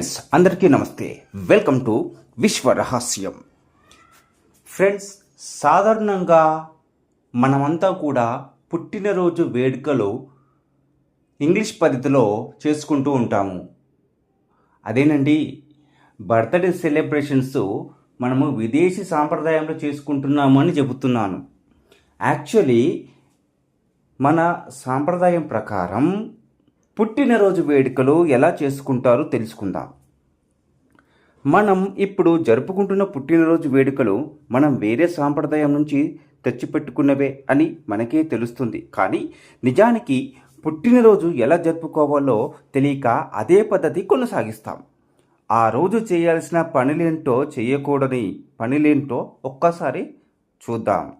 అందరికీ నమస్తే. Welcome to విశ్వ రహస్యం. ఫ్రెండ్స్ సాధారణంగా మనమంతా కూడా పుట్టినరోజు వేడుకలు ఇంగ్లీష్ పద్ధతిలో చేసుకుంటూ ఉంటాము. అదేనండి బర్త్డే సెలబ్రేషన్స్ మనము విదేశీ సాంప్రదాయంలో చేసుకుంటున్నాము అని చెబుతున్నాను. యాక్చువల్లీ మన సాంప్రదాయం ప్రకారం పుట్టినరోజు వేడుకలు ఎలా చేసుకుంటారో తెలుసుకుందాం. మనం ఇప్పుడు జరుపుకుంటున్న పుట్టినరోజు వేడుకలు మనం వేరే సాంప్రదాయం నుంచి తెచ్చిపెట్టుకున్నవే అని మనకే తెలుస్తుంది. కానీ నిజానికి పుట్టినరోజు ఎలా జరుపుకోవాలో తెలియక అదే పద్ధతి కొనసాగిస్తాం. ఆ రోజు చేయాల్సిన పనులేంటో చేయకూడని పనులేంటో ఒక్కసారి చూద్దాం.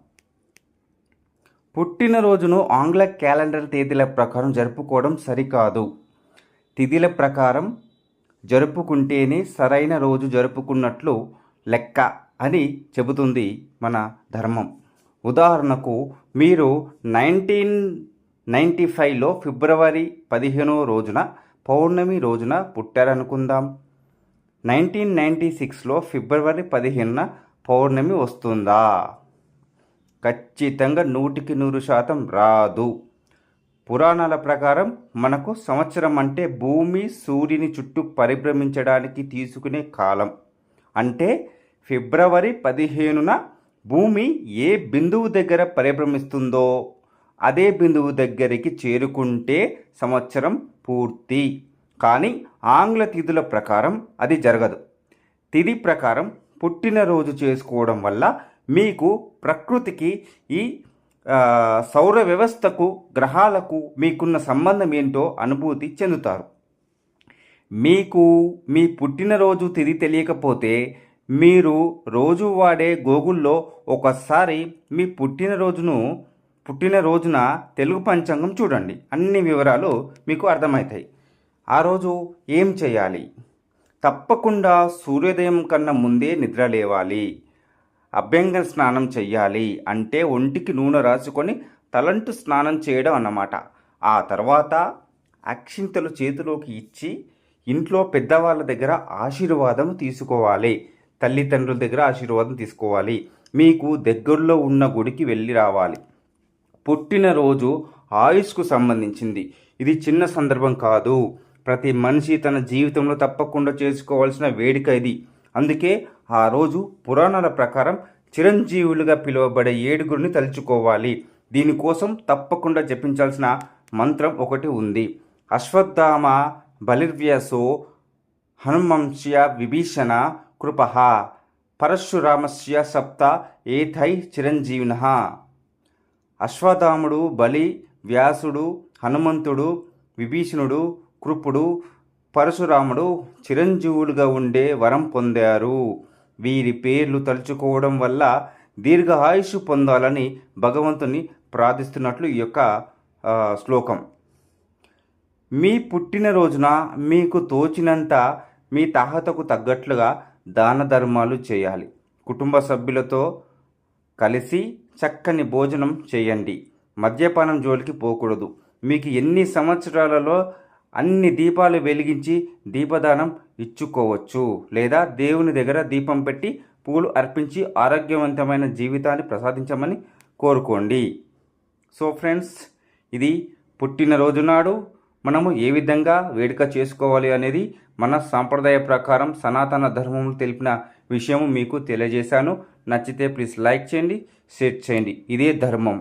పుట్టినరోజును ఆంగ్ల క్యాలెండర్ తేదీల ప్రకారం జరుపుకోవడం సరికాదు. తిథిల ప్రకారం జరుపుకుంటేనే సరైన రోజు జరుపుకున్నట్లు లెక్క అని చెబుతుంది మన ధర్మం. ఉదాహరణకు మీరు నైన్టీన్ నైంటీ ఫైవ్లో ఫిబ్రవరి పదిహేనో రోజున పౌర్ణమి రోజున పుట్టారనుకుందాం. నైన్టీన్ నైంటీ సిక్స్లో ఫిబ్రవరి పదిహేనున పౌర్ణమి వస్తుందా? ఖచ్చితంగా నూటికి నూరు శాతం రాదు. పురాణాల ప్రకారం మనకు సంవత్సరం అంటే భూమి సూర్యుని చుట్టూ పరిభ్రమించడానికి తీసుకునే కాలం. అంటే ఫిబ్రవరి పదిహేనున భూమి ఏ బిందువు దగ్గర పరిభ్రమిస్తుందో అదే బిందువు దగ్గరికి చేరుకుంటే సంవత్సరం పూర్తి. కానీ ఆంగ్ల తిథుల ప్రకారం అది జరగదు. తిథి ప్రకారం పుట్టినరోజు చేసుకోవడం వల్ల మీకు ప్రకృతికి ఈ సౌర వ్యవస్థకు గ్రహాలకు మీకున్న సంబంధం ఏంటో అనుభూతి చెందుతారు. మీకు మీ పుట్టినరోజు తిది తెలియకపోతే మీరు రోజు వాడే గూగుల్లో ఒకసారి మీ పుట్టినరోజును పుట్టినరోజున తెలుగు పంచాంగం చూడండి. అన్ని వివరాలు మీకు అర్థమవుతాయి. ఆ రోజు ఏం చేయాలి? తప్పకుండా సూర్యోదయం కన్నా ముందే నిద్ర లేవాలి. అభ్యంగ స్నానం చెయ్యాలి అంటే ఒంటికి నూనె రాసుకొని తలంటు స్నానం చేయడం అన్నమాట. ఆ తర్వాత అక్షింతలు చేతిలోకి ఇచ్చి ఇంట్లో పెద్దవాళ్ళ దగ్గర ఆశీర్వాదం తీసుకోవాలి. తల్లిదండ్రుల దగ్గర ఆశీర్వాదం తీసుకోవాలి. మీకు దగ్గరలో ఉన్న గుడికి వెళ్ళి రావాలి. పుట్టినరోజు ఆయుష్కు సంబంధించింది. ఇది చిన్న సందర్భం కాదు. ప్రతి మనిషి తన జీవితంలో తప్పకుండా చేసుకోవాల్సిన వేడుక ఇది. అందుకే ఆ రోజు పురాణాల ప్రకారం చిరంజీవులుగా పిలువబడే ఏడుగురిని తలుచుకోవాలి. దీనికోసం తప్పకుండా జపించాల్సిన మంత్రం ఒకటి ఉంది. అశ్వత్థామ బలిర్వ్యాసో హనుమంశ్య విభీషణ కృప పరశురామస్య సప్త ఏథై చిరంజీవిన. అశ్వత్థాముడు బలి వ్యాసుడు హనుమంతుడు విభీషణుడు కృపుడు పరశురాముడు చిరంజీవులుగా ఉండే వరం పొందారు. వీరి పేర్లు తలుచుకోవడం వల్ల దీర్ఘాయుషు పొందాలని భగవంతుని ప్రార్థిస్తున్నట్లు ఈ యొక్క శ్లోకం. మీ పుట్టినరోజున మీకు తోచినంత మీ తాహతకు తగ్గట్లుగా దాన ధర్మాలు చేయాలి. కుటుంబ సభ్యులతో కలిసి చక్కని భోజనం చేయండి. మద్యపానం జోలికి పోకూడదు. మీకు ఎన్ని సంవత్సరాలలో అన్ని దీపాలు వెలిగించి దీపదానం ఇచ్చుకోవచ్చు లేదా దేవుని దగ్గర దీపం పెట్టి పూలు అర్పించి ఆరోగ్యవంతమైన జీవితాన్ని ప్రసాదించమని కోరుకోండి. సో ఫ్రెండ్స్ ఇది పుట్టినరోజు నాడు మనము ఏ విధంగా వేడుక చేసుకోవాలి అనేది మన సాంప్రదాయ ప్రకారం సనాతన ధర్మం తెలిపిన విషయం మీకు తెలియజేశాను. నచ్చితే ప్లీజ్ లైక్ చేయండి షేర్ చేయండి. ఇదే ధర్మం.